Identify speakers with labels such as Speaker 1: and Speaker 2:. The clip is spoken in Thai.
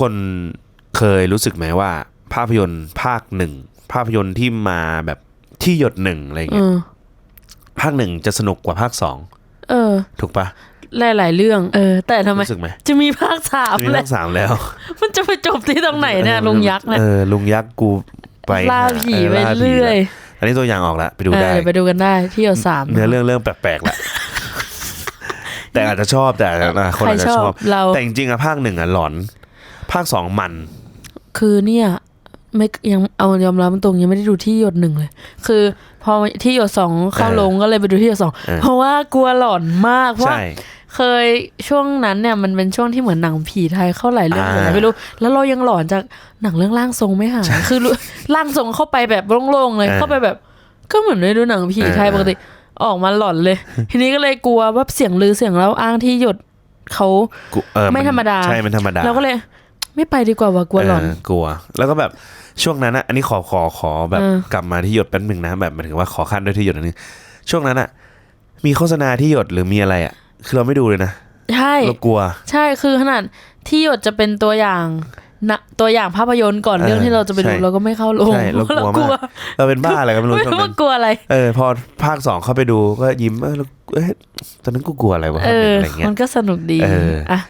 Speaker 1: คนเคยรู้สึกไหมว่า ภาพยนตร์ภาคหนึ่ง ภาพยนตร์ที่มาแบบที่หยดหนึ่งอะไร
Speaker 2: เอ
Speaker 1: เงี้ย
Speaker 2: อ
Speaker 1: ภาคหนึ่งจะสนุกกว่าภาคสอง
Speaker 2: เออ
Speaker 1: ถูกปะ
Speaker 2: หลาย ๆ เรื่อง เออ แต่ทำไม
Speaker 1: รู้สึกไหม
Speaker 2: จะมีภาคสาม
Speaker 1: จะมี
Speaker 2: เล
Speaker 1: ภายคสามแล้ว
Speaker 2: มันจะไปจบที่ตรงไหนเนี่ยลุงยักษ์เนี่ย
Speaker 1: เออลุงยักษ์กูไป
Speaker 2: ล่า
Speaker 1: ห
Speaker 2: ผีไป
Speaker 1: ล่าผี
Speaker 2: เรื่อย
Speaker 1: แล้วอันนี้ตัวอย่างออกแล้วไปดู
Speaker 2: เอ
Speaker 1: ได้
Speaker 2: อไปดูกันได้ที่หยดสาม
Speaker 1: เนื้อเรื่องเริ่มแปลกๆแล้วแต่อาจจะชอบแต่อาจจะคน
Speaker 2: ใคร
Speaker 1: อาจจะ
Speaker 2: ชอ
Speaker 1: ช
Speaker 2: บ
Speaker 1: อบ
Speaker 2: เรา
Speaker 1: แต่จริงๆอะภาคหนึ่งอะหลอน ภาคสองมัน
Speaker 2: คือเนี่ยไม่ยังเอายอมรับตรงยังไม่ได้ดูที่หยดหนึ่งเลย คือพอที่หยดสองเข้า
Speaker 1: เออ
Speaker 2: ลงก็เลยไปดูที่หยดสอง
Speaker 1: เออ
Speaker 2: เพราะว่ากลัวหลอนมากเพราะ
Speaker 1: ใช่
Speaker 2: เคยช่วงนั้นเนี่ยมันเป็นช่วงที่เหมือนหนังผีไทยเข้าหลายเรื่องเลย
Speaker 1: อ่า
Speaker 2: ไม่รู้ แล้วเรายังหลอนจากหนังเรื่องร่างทรงไม่หายคือรู้ร่างทรงเข้าไปแบบโล่งๆเลย
Speaker 1: เออ
Speaker 2: เข้าไปแบบ ก็เหมือนได้ดูหนังผีไทย
Speaker 1: เออ
Speaker 2: ปกติออกมาหลอนเลย ทีนี้ก็เลยกลัวว่าเสียงลือเสียงเล่าอ้างที่หยดเขา
Speaker 1: กูเออ
Speaker 2: ไม่ธรรมดา
Speaker 1: ใช่มันธรรมดา
Speaker 2: เราก็เลย ไม่ไปดีกว่าว่ากลัวหลอน
Speaker 1: เกลัว แล้วก็แบบช่วงนั้นอะอันนี้ขอขอขอแบบ
Speaker 2: เออ
Speaker 1: กลับมาที่หยดแป๊บหนึ่งนะแบบหมายถึงว่าขอขั้นด้วยที่หยดอันนึงช่วงนั้นอะมีโฆษณาที่หยดหรือมีอะไรอะคือเราไม่ดูเลยนะ
Speaker 2: ใช่
Speaker 1: เรากลัว
Speaker 2: ใช่คือขนาดที่หยดจะเป็นตัวอย่างนะตัวอย่างภาพยนตร์ก่อน
Speaker 1: เออ
Speaker 2: เรื่องที่เราจะไปดู
Speaker 1: ใช่
Speaker 2: เราก็ไม่เข้าโรง
Speaker 1: ใช่เรากลัวมากเราเป็นบ้าอะไรกันไม่รู้
Speaker 2: ไม่
Speaker 1: ช่วง
Speaker 2: รู้
Speaker 1: นั้
Speaker 2: ว่านกลัวอะไร
Speaker 1: เออพอภาคสองเข้าไปดูก็ยิ้มเออแล้วเอ้ยตอนนั้นกูกลัวอะไรวะ
Speaker 2: เออ
Speaker 1: อะไรเงี้ย
Speaker 2: มันก็สนุกดี
Speaker 1: เอออ่
Speaker 2: อะ